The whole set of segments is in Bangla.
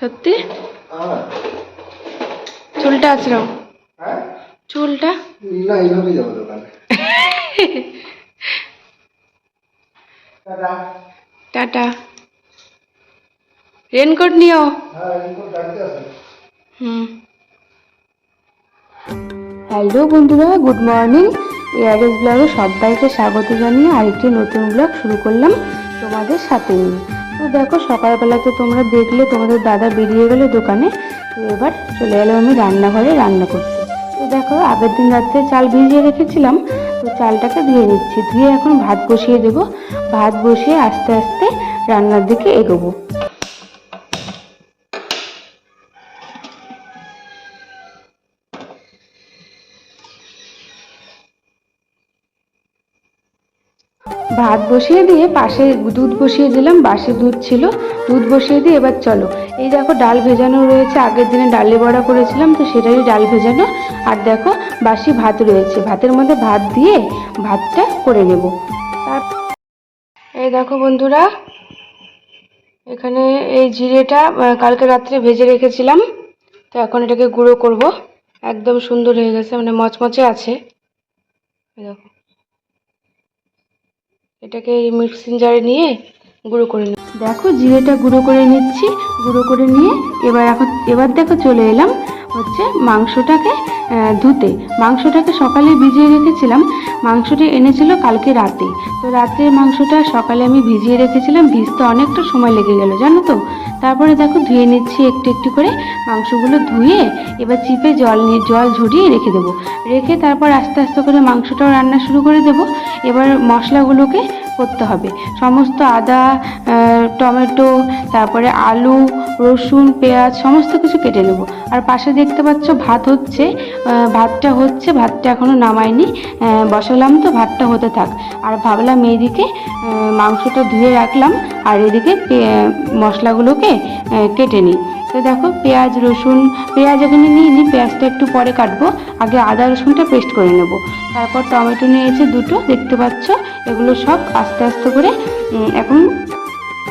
সত্যি? চুলটা আছড়াও চুলটা? না এইভাবে যাব দোকানে। টাটা। রেনকোট নিও। হ্যাঁ, হুম। হ্যালো বন্ধুরা গুড মর্নিং। এআরএস ব্লগে সবাইকে স্বাগত জানিয়ে আরেকটি নতুন ব্লগ শুরু করলাম তোমাদের সাথে তো দেখো, সকালবেলা তো তোমরা দেখলে, তোমাদের দাদা বেরিয়ে গেলো দোকানে। তো এবার চলে এলো আমি রান্নাঘরে রান্না করতে। তো দেখো, আগের দিন রাত্রে চাল ভিজিয়ে রেখেছিলাম, তো চালটাকে ধুয়ে নিচ্ছি। ধুয়ে এখন ভাত বসিয়ে দেবো। ভাত বসিয়ে আস্তে আস্তে রান্নার দিকে এগোবো। ভাত বসিয়ে দিয়ে পাশে দুধ বসিয়ে দিলাম, বাসি দুধ ছিল, দুধ বসিয়ে দিয়ে এবার চলো। এই দেখো ডাল ভেজানো রয়েছে, আগের দিনে ডালে বড়া করেছিলাম, তো সেটারই ডাল ভেজানো। আর দেখো বাসি ভাত রয়েছে, ভাতের মধ্যে ভাত দিয়ে ভাতটা করে নেব। তার এই দেখো বন্ধুরা, এখানে এই জিরেটা কালকে রাত্রে ভেজে রেখেছিলাম, তো এখন এটাকে গুঁড়ো করব। একদম সুন্দর হয়ে গেছে মানে মচমচে আছে। দেখো। এটাকে এই মিক্সিং জারে নিয়ে গুঁড়ো করে নিই দেখো, জিরেটা গুঁড়ো করে নিচ্ছি, গুঁড়ো করে নিয়ে এবার এখন, এবার দেখো চলে এলাম হচ্ছে মাংসটাকে ধুতে। মাংসটাকে সকালে ভিজিয়ে রেখেছিলাম। মাংসটি এনেছিল কালকে রাতে। তো রাত্রের মাংসটা সকালে আমি ভিজিয়ে রেখেছিলাম। ভিজতে অনেকটা সময় লেগে গেল, জানো তো? তারপরে দেখো ধুয়ে নিচ্ছি একটু একটু করে। মাংসগুলো ধুয়ে এবার চিপে জল নিয়ে, জল ঝরিয়ে রেখে দেবো। রেখে তারপর আস্তে আস্তে করে মাংসটাও রান্না শুরু করে দেবো। এবার মশলাগুলোকে করতে হবে। সমস্ত আদা টমেটো, তারপরে আলু, রসুন, পেঁয়াজ, সমস্ত কিছু কেটে নেব। আর পাশে দেখতে পাচ্ছ ভাত হচ্ছে ভাতটা হচ্ছে, ভাতটা এখনও নামায়নি বসালাম তো, ভাতটা হতে থাক। আর ভাবলাম এইদিকে মাংসটা ধুয়ে রাখলাম, আর এদিকে মশলাগুলোকে কেটে নিই। তো দেখো, পেঁয়াজ, রসুন, পেঁয়াজ এখানে নিয়ে নিই পেঁয়াজটা একটু পরে কাটবো। আগে আদা, রসুনটা পেস্ট করে নেব। তারপর টমেটো নিয়েছে দুটো, দেখতে পাচ্ছ? এগুলো সব আস্তে আস্তে করে এখন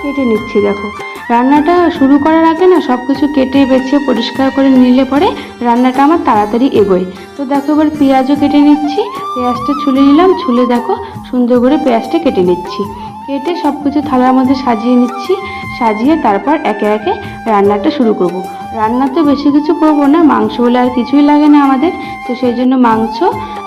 কেটে নিচ্ছি, দেখো। রান্নাটা শুরু করার আগে না সব কিছু কেটে বেছে পরিষ্কার করে নিলে পরে রান্নাটা আমার তাড়াতাড়ি এগোয়। তো দেখো এবার পেঁয়াজও কেটে নিচ্ছি, পেঁয়াজটা ছুলে নিলাম, ছুলে দেখো সুন্দর করে পেঁয়াজটা কেটে নিচ্ছি। কেটে সব কিছু থালার মধ্যে সাজিয়ে নিচ্ছি, সাজিয়ে তারপর একে একে রান্নাটা শুরু করব। রান্না তো বেশি কিছু করব না, মাংস বলে আর কিছুই লাগে না আমাদের, তো সেই জন্য মাংস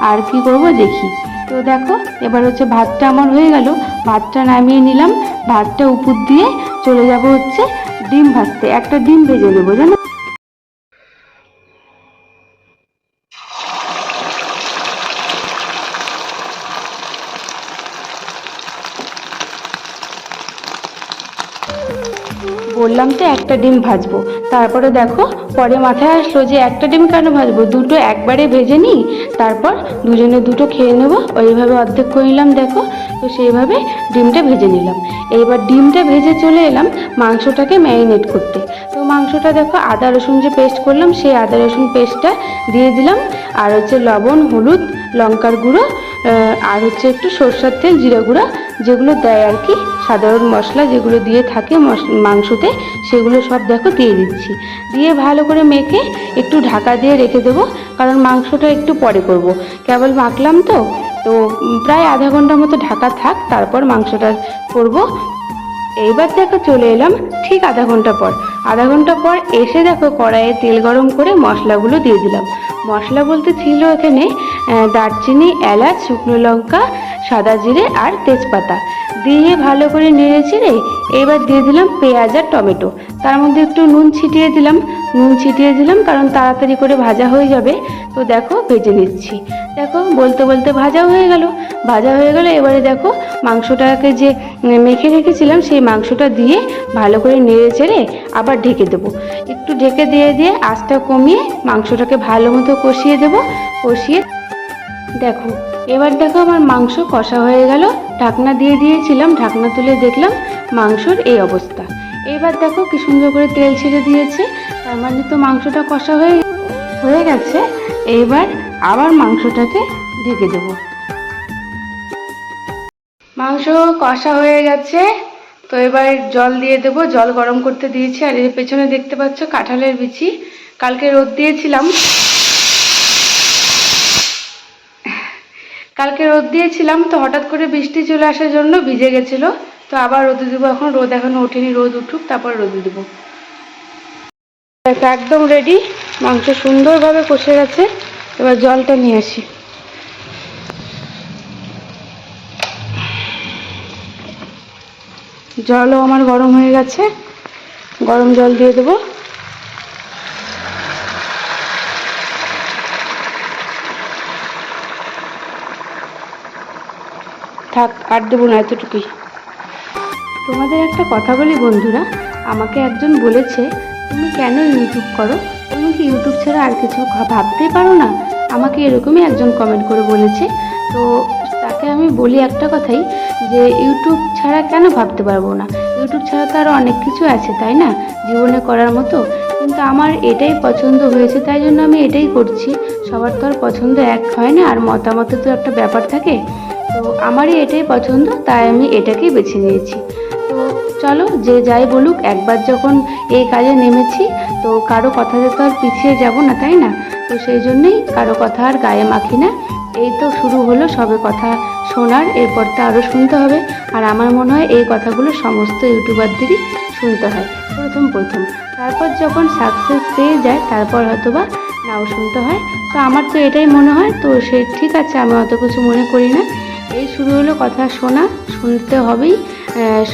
আর কি করব দেখি। তো দেখো, এবার হচ্ছে ভাতটা আমার হয়ে গেল। ভাতটা নামিয়ে নিলাম। ভাতটা উপর দিয়ে চলে যাব হচ্ছে ডিম ভাজতে। একটা ডিম ভেজে নেব, জানো? বললাম তো একটা ডিম ভাজবো। তারপরে দেখো, পরে মাথায় আসলো যে একটা ডিম কেন ভাজবো? দুটো একবারে ভেজে নিই, তারপর দুজনে দুটো খেয়ে নেব। ওইভাবে অর্ধেক করে নিলাম, দেখো। তো সেইভাবে ডিমটা ভেজে নিলাম। এইবার ডিমটা ভেজে চলে এলাম মাংসটাকে ম্যারিনেট করতে। তো মাংসটা দেখো, আদা, রসুন যে পেস্ট করলাম, সেই আদা, রসুন পেস্টটা দিয়ে দিলাম। আর হচ্ছে লবণ, হলুদ, লঙ্কার গুঁড়ো আর হচ্ছে একটু সরষের তেল, জিরা গুঁড়া, যেগুলো দেয় আর কি, সাধারণ মশলা যেগুলো দিয়ে থাকে মাংসতে, সেগুলো সব দেখো দিয়ে দিচ্ছি। দিয়ে ভালো করে মেখে একটু ঢাকা দিয়ে রেখে দেবো, কারণ মাংসটা একটু পরে করব। কেবল মাখলাম তো তো প্রায় আধা ঘণ্টার মতো ঢাকা থাক, তারপর মাংসটা করব। এইবার দেখো চলে এলাম ঠিক আধা ঘণ্টা পর। আধা ঘণ্টা পর এসে দেখো কড়াইয়ে তেল গরম করে মশলাগুলো দিয়ে দিলাম। মশলা বলতে ছিল এখানে দারচিনি এলাচ শুকনো লঙ্কা সাদা জিরে আর তেজপাতা। দিয়ে ভালো করে নেড়ে চেড়ে এবার দিয়ে দিলাম পেঁয়াজ আর টমেটো। তার মধ্যে একটু নুন ছিটিয়ে দিলাম। নুন ছিটিয়ে দিলাম কারণ তাড়াতাড়ি করে ভাজা হয়ে যাবে। তো দেখো ভেজে নিচ্ছি। দেখো বলতে বলতে ভাজা হয়ে গেল। ভাজা হয়ে গেল, এবারে দেখো মাংসটাকে যে মেখে রেখেছিলাম সেই মাংসটা দিয়ে ভালো করে নেড়ে চেড়ে আবার ঢেকে দেবো। একটু ঢেকে দিয়ে দিয়ে আঁচটা কমিয়ে মাংসটাকে ভালো মতো কষিয়ে দেবো। কষিয়ে দেখো এবার দেখো আমার মাংস কষা হয়ে গেল। ঢাকনা দিয়ে দিয়েছিলাম, ঢাকনা তুলে দেখলাম মাংসর এই অবস্থা। এবার দেখো কি সুন্দর করে তেল ছেড়ে দিয়েছে। তার মানে তো মাংসটা কষা হয়ে হয়ে গেছে। এইবার আবার মাংসটাকে ঢেকে দেবো। মাংস কষা হয়ে গেছে। তো এবার জল দিয়ে দেবো। জল গরম করতে দিয়েছি। আর এর পেছনে দেখতে পাচ্ছ কাঁঠালের বিচি। কালকে রোদ দিয়েছিলাম। কালকে রোদ দিয়েছিলাম, তো হঠাৎ করে বৃষ্টি চলে আসার জন্য ভিজে গেছিল। তো আবার রোদে দেবো। এখন রোদ এখনও ওঠেনি, রোদ উঠুক, তারপর রোদে দেবো। একদম রেডি মাংস সুন্দরভাবে কষে গেছে। এবার জলটা নিয়ে আসি। জলও আমার গরম হয়ে গেছে। গরম জল দিয়ে দেবো। থাক, আর দেবো না এতটুকুই। তোমাদের একটা কথা বলি বন্ধুরা, আমাকে একজন বলেছে, তুমি কেন ইউটিউব করো? তুমি কি ইউটিউব ছাড়া আর কিছু ভাবতে পারো না? আমাকে এরকমই একজন কমেন্ট করে বলেছে। তো তাকে আমি বলি একটা কথাই, যে ইউটিউব ছাড়া কেন ভাবতে পারব না? ইউটিউব ছাড়া তো আরও অনেক কিছু আছে, তাই না? জীবনে করার মতো। কিন্তু আমার এটাই পছন্দ হয়েছে, তাই জন্য আমি এটাই করছি। সবার তো আর পছন্দ এক হয় না, আর মতামতের তো একটা ব্যাপার থাকে। তো আমারই এটাই পছন্দ, তাই আমি এটাকেই বেছে নিয়েছি। তো চলো, যে যাই বলুক, একবার যখন এই কাজে নেমেছি, তো কারও কথাতে তো আর পিছিয়ে যাব না, তাই না? তো সেই জন্যই কারও কথা আর গায়ে মাখি না। এই তো শুরু হলো সবে কথা শোনার, এরপর তো আরও শুনতে হবে। আর আমার মনে হয় এই কথাগুলো সমস্ত ইউটিউবারদেরই শুনতে হয়, প্রথম প্রথম। তারপর যখন সাকসেস পেয়ে যায়, তারপর হয়তো বা নাও শুনতে হয়। তো আমার তো এটাই মনে হয়, তো সে ঠিক আছে, আমি অত কিছু মনে করি না। এই শুরু হলো কথা শোনা, শুনতে হবেই।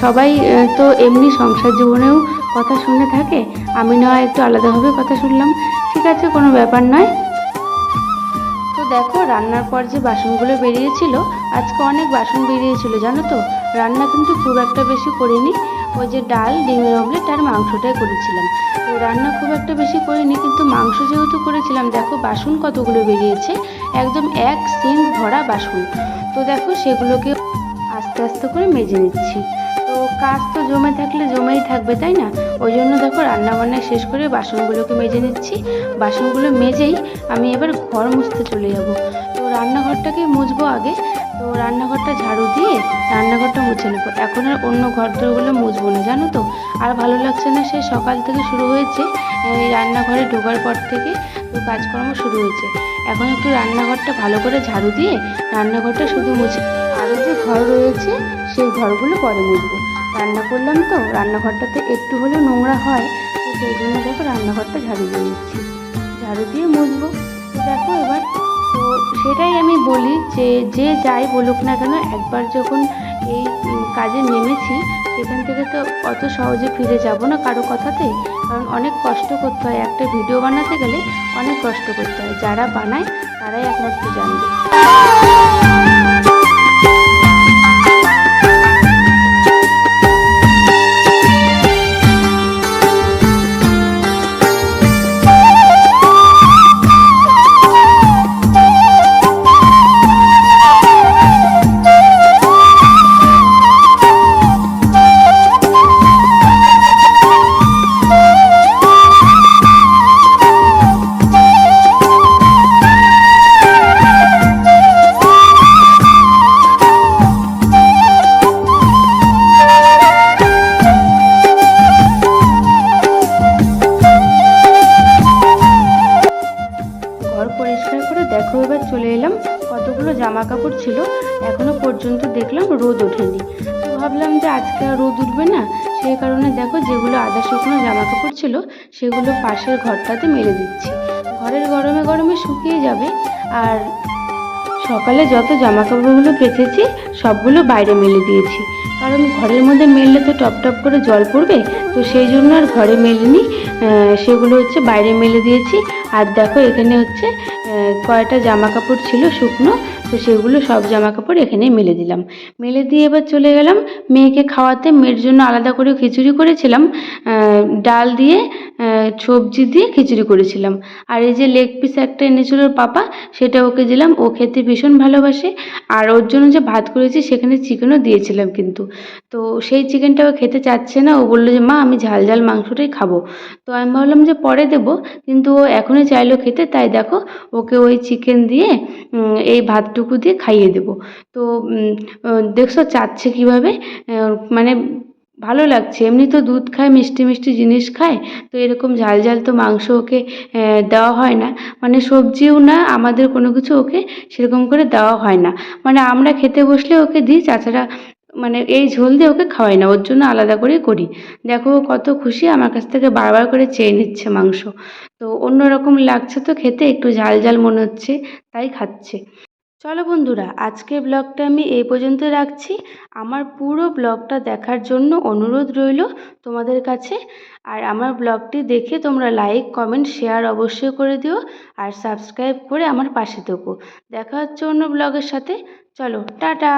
সবাই তো এমনি সংসার জীবনেও কথা শুনে থাকে। আমি না একটু আলাদাভাবে কথা শুনলাম। ঠিক আছে, কোনো ব্যাপার নয়। তো দেখো, রান্নার পর যে বাসনগুলো বেরিয়েছিল, আজকে অনেক বাসন বেরিয়েছিল, জানো তো? রান্না কিন্তু খুব একটা বেশি করিনি। ওই যে ডাল, ডিমের অমলেট আর মাংসটাই করেছিলাম। তো রান্না খুব একটা বেশি করিনি, কিন্তু মাংস যেহেতু করেছিলাম, দেখো বাসন কতগুলো বেরিয়েছে। একদম এক সিঙ্ক ভরা বাসন। তো দেখো সেগুলোকে আস্তে আস্তে করে মেজে নিচ্ছি। তো কাজ তো জমে থাকলে জমেই থাকবে, তাই না? ওই জন্য দেখো রান্নাবান্না শেষ করে বাসনগুলোকে মেজে নিচ্ছি। বাসনগুলো মেজেই আমি এবার ঘর মুছতে চলে যাব। তো রান্নাঘরটাকে মুছবো আগে। তো রান্নাঘরটা ঝাড়ু দিয়ে রান্নাঘরটা মুছে নেব। এখন আর অন্য ঘর মুছবো না, জানো তো? আর ভালো লাগছে না সে সকাল থেকে শুরু হয়েছে রান্নাঘরে ঢোকার পর থেকে তো কাজকর্ম শুরু হয়েছে। এখন একটু রান্নাঘরটা ভালো করে ঝাড়ু দিয়ে রান্নাঘরটা শুধু মুছে আরও যে ঘর রয়েছে, সেই ঘরগুলো পরে মুছবো। রান্না করলাম তো, রান্নাঘরটাতে একটু হলেও নোংরা হয়, তো সেই জন্য দেখো রান্নাঘরটা ঝাড়ু দিয়ে নিচ্ছি। ঝাড়ু দিয়ে মুছবো। তো দেখো এবার সেটাই আমি বলি যে যে যাই বলুক না কেন, একবার যখন এই কাজে নেমেছি, সেখান থেকে তো অত সহজে ফিরে যাব না কারও কথাতে। কারণ অনেক কষ্ট করতে হয়। একটা ভিডিও বানাতে গেলে অনেক কষ্ট করতে হয়। যারা বানায়, তারাই একমাত্র জানবে। রোদ উঠবে না সেই কারণে দেখো যেগুলো আদা শুকনো জামা কাপড় ছিল, সেগুলো পাশের ঘরটাতে মেলে দিচ্ছি। ঘরের গরমে গরমে শুকিয়ে যাবে, আর সকালে যত জামা কাপড়গুলো কেচেছি, সবগুলো বাইরে মেলে দিয়েছি। কারণ ঘরের মধ্যে মেললে তো টপ টপ করে জল পড়বে, তো সেই জন্য আর ঘরে মেলিনি। সেগুলো হচ্ছে বাইরে মেলে দিয়েছি। আর দেখো এখানে হচ্ছে কয়টা জামা কাপড় ছিল শুকনো তো সেগুলো সব জামা কাপড় এখানে মেলে দিলাম। মেলে দিয়ে এবার চলে গেলাম মেয়েকে খাওয়াতে। মেয়ের জন্য আলাদা করে খিচুড়ি করেছিলাম। ডাল দিয়ে সবজি দিয়ে খিচুড়ি করেছিলাম। আর এই যে লেগ পিস একটা এনেছিল ওর পাপা, সেটা ওকে দিলাম। ও খেতে ভীষণ ভালোবাসে। আর ওর জন্য যে ভাত করেছি, সেখানে চিকেনও দিয়েছিলাম কিন্তু। তো সেই চিকেনটা ও খেতে চাচ্ছে না। ও বলল যে, মা, আমি ঝাল ঝাল মাংসটাই খাব। তো আমি ভাবলাম যে, পরে দেবো। কিন্তু ও এখনই চাইলো খেতে। তাই দেখো, ওকে ওই চিকেন দিয়ে এই ভাতটুকু দিয়ে খাইয়ে দেবো। তো দেখছ, চাচ্ছে কীভাবে? মানে ভালো লাগছে। এমনি তো দুধ খায়, মিষ্টি মিষ্টি জিনিস খায়, তো এরকম ঝাল ঝাল তো মাংস ওকে দেওয়া হয় না। মানে সবজিও না, আমাদের কোনো কিছু ওকে সেরকম করে দেওয়া হয় না। মানে আমরা খেতে বসলে ওকে দিই তাছাড়া মানে এই ঝোল দিয়ে ওকে খাওয়াই না, ওর জন্য আলাদা করে করি। দেখো কত খুশি, আমার কাছ থেকে বারবার করে চেয়ে নিচ্ছে মাংস। তো অন্যরকম লাগছে তো খেতে, একটু ঝাল ঝাল মনে হচ্ছে, তাই খাচ্ছে। চলো বন্ধুরা আজকের ব্লগটা আমি এই পর্যন্ত রাখছি। আমার পুরো ব্লগটা দেখার জন্য অনুরোধ রইল তোমাদের কাছে। আর আমার ব্লগটি দেখে তোমরা লাইক, কমেন্ট, শেয়ার অবশ্যই করে দিও আর সাবস্ক্রাইব করে আমার পাশে থেকো। দেখা হচ্ছে অন্য ব্লগের সাথে। চলো, টাটা!